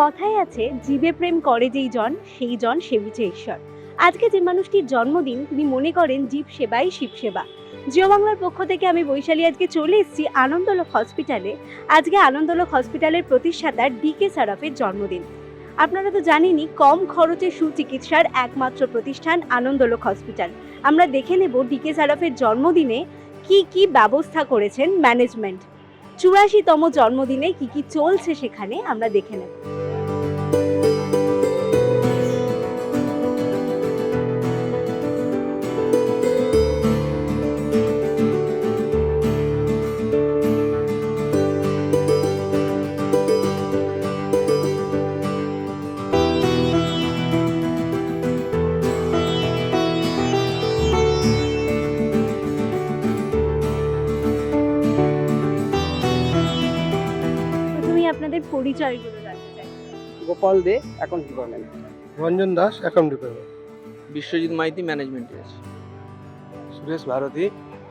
কথায় আছে, জীবে প্রেম করে যেই জন, সেই জন সেবিছে ঈশ্বর। আজকে যে মানুষটির জন্মদিন, তিনি মনে করেন জীব সেবাই শিব সেবা। জিও বাংলার পক্ষ থেকে আমি বৈশালী আজকে চলে এসেছি আনন্দলোক হসপিটালে। আজকে আনন্দলোক হসপিটালের প্রতিষ্ঠাতা ডিকে সারাফের জন্মদিন। আপনারা তো জানেনই, কম খরচে সুচিকিৎসার একমাত্র প্রতিষ্ঠান আনন্দলোক হসপিটাল। আমরা দেখে নেব ডিকে সারাফের জন্মদিনে কি কি ব্যবস্থা করেছেন ম্যানেজমেন্ট। চুরাশিতম জন্মদিনে কি কি চলছে সেখানে আমরা দেখে নেব। আপনাদের পরিচয়গুলো জানতে চাই। Gopal Dey account department. Ranjan Das account department. Biswajit Maity ম্যানেজমেন্টে আছে Suresh Bharati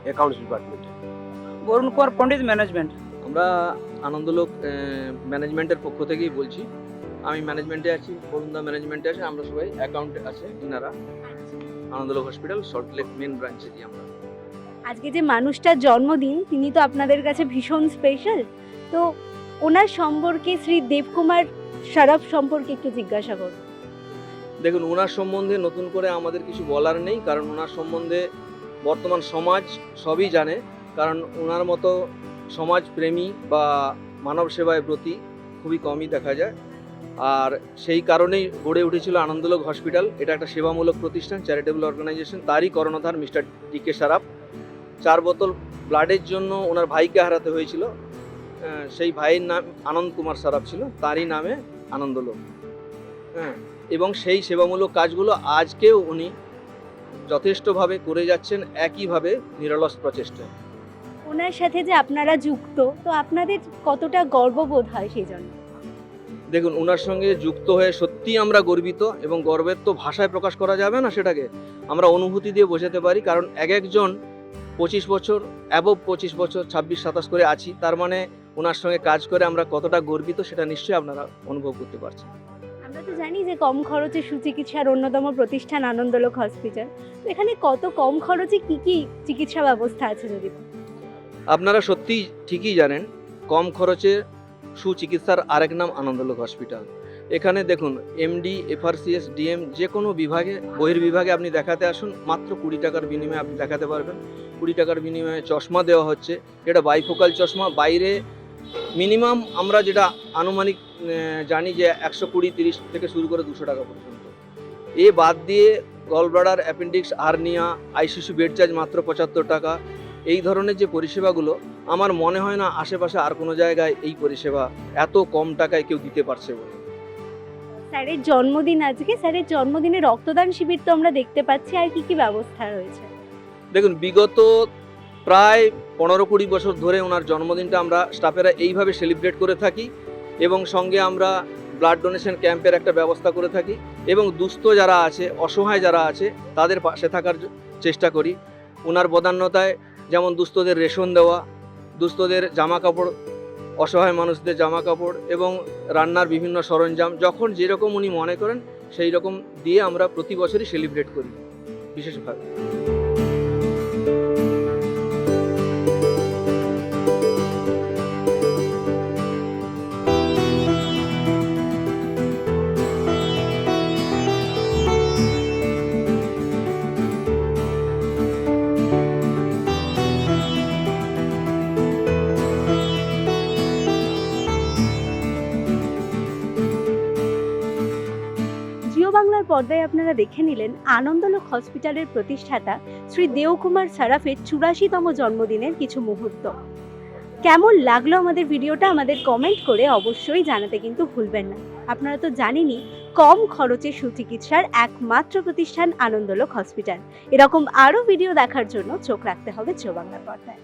accounts department Barun Kumar Pandit management. আমরা আনন্দলোক ম্যানেজমেন্টের পক্ষ থেকেই বলছি। আমি ম্যানেজমেন্টে আছি বরুণদা ম্যানেজমেন্টে আছে আমরা সবাই অ্যাকাউন্ট আছে ইনারা। আনন্দলোক হসপিটাল সল্টলেক মেন ব্রাঞ্চে দিই আমরা। আজকে যে মানুষটার জন্মদিন তিনি তো আপনাদের কাছে ভীষণ স্পেশাল তো ওনার সম্পর্কে শ্রী দেবকুমার শরফ সম্পর্কে একটু জিজ্ঞাসা করব দেখুন, ওনার সম্বন্ধে নতুন করে আমাদের কিছু বলার নেই, কারণ ওনার সম্বন্ধে বর্তমান সমাজ সবই জানে, কারণ ওনার মতো সমাজপ্রেমী বা মানব সেবায় ব্রতী খুবই কমই দেখা যায়। আর সেই কারণেই গড়ে উঠেছিল আনন্দলোক হসপিটাল। এটা একটা সেবামূলক প্রতিষ্ঠান, চ্যারিটেবল অর্গানাইজেশন। তারই কর্ণধার মিস্টার ডি কে সারাফ। চার বোতল ব্লাডের জন্য ওনার ভাইকে হারাতে হয়েছিল। সেই ভাইয়ের নাম আনন্দ কুমার সারাফ ছিল তারই নামে আনন্দলোক। হ্যাঁ এবং সেই সেবামূলক কাজগুলো আজকেও উনি যথেষ্টভাবে করে যাচ্ছেন একইভাবে নিরলস প্রচেষ্টায়। ওনার সাথে যে আপনারা যুক্ত তো আপনাদের কতটা গর্ববোধ হয় সেই জন্য? দেখুন ওনার সঙ্গে যুক্ত হয়ে সত্যিই আমরা গর্বিত এবং গর্বের তো ভাষায় প্রকাশ করা যাবে না সেটাকে। আমরা অনুভূতি দিয়ে বোঝাতে পারি কারণ এক একজন পঁচিশ বছর অ্যাবভ পঁচিশ বছর ছাব্বিশ সাতাশ করে আছি তার মানে ওনার সঙ্গে কাজ করে আমরা কতটা গর্বিত সেটা নিশ্চয়ই আপনারা অনুভব করতে পারছেন। আমরা তো জানি যে কম খরচে সুচিকিৎসার অন্যতম প্রতিষ্ঠান আনন্দলোক হসপিটাল। তো এখানে কত কম খরচে কি কি চিকিৎসা ব্যবস্থা আছে যদি আপনারা সত্যি ঠিকই জানেন কম খরচে সুচিকিৎসার আরেক নাম আনন্দলোক হসপিটাল। এখানে দেখুন এমডি এফআরসিএস ডিএম যে কোনো বিভাগে বহির্বিভাগে আপনি দেখাতে আসুন মাত্র কুড়ি টাকার বিনিময়ে আপনি দেখাতে পারবেন। কুড়ি টাকার বিনিময়ে চশমা দেওয়া হচ্ছে যেটা বাইফোকাল চশমা বাইরে মিনিমাম আমরা যেটা আনুমানিক জানি যে একশো কুড়ি তিরিশ থেকে শুরু করে দুশো টাকা পর্যন্ত। এ বাদ দিয়ে gallbladder appendix hernia ICC bed charge মাত্র পঁচাত্তর টাকা। এই ধরনের যে পরিষেবাগুলো আমার মনে হয় না আশেপাশে আর কোনো জায়গায় এই পরিষেবা এত কম টাকায় কেউ দিতে পারছে বলে। স্যারের জন্মদিন আজকে স্যারের জন্মদিনে রক্তদান শিবির তো আমরা দেখতে পাচ্ছি আর কি কি ব্যবস্থা রয়েছে? দেখুন বিগত প্রায় পনেরো কুড়ি বছর ধরে ওনার জন্মদিনটা আমরা স্টাফেরা এইভাবে সেলিব্রেট করে থাকি এবং সঙ্গে আমরা ব্লাড ডোনেশন ক্যাম্পের একটা ব্যবস্থা করে থাকি এবং দুস্থ যারা আছে, অসহায় যারা আছে, তাদের পাশে থাকার চেষ্টা করি। ওনার বদান্যতায় যেমন দুস্থদের রেশন দেওয়া, দুস্থদের জামা কাপড় অসহায় মানুষদের জামা কাপড় এবং রান্নার বিভিন্ন সরঞ্জাম, যখন যেরকম উনি মনে করেন সেই রকম দিয়ে আমরা প্রতি বছরই সেলিব্রেট করি বিশেষভাবে। বাংলার পর্দায় আপনারা দেখে নিলেন আনন্দলোক হসপিটালের প্রতিষ্ঠাতা শ্রী দেওকুমার সারাফের চুরাশিতম জন্মদিনের কিছু মুহূর্ত। কেমন লাগল আমাদের ভিডিওটা আমাদের কমেন্ট করে অবশ্যই জানাতে কিন্তু ভুলবেন না। আপনারা তো জানেনই, কম খরচে সুচিকিৎসার একমাত্র প্রতিষ্ঠান আনন্দলোক হসপিটাল। এরকম আরও ভিডিও দেখার জন্য চোখ রাখতে হবে বাংলার পর্দায়।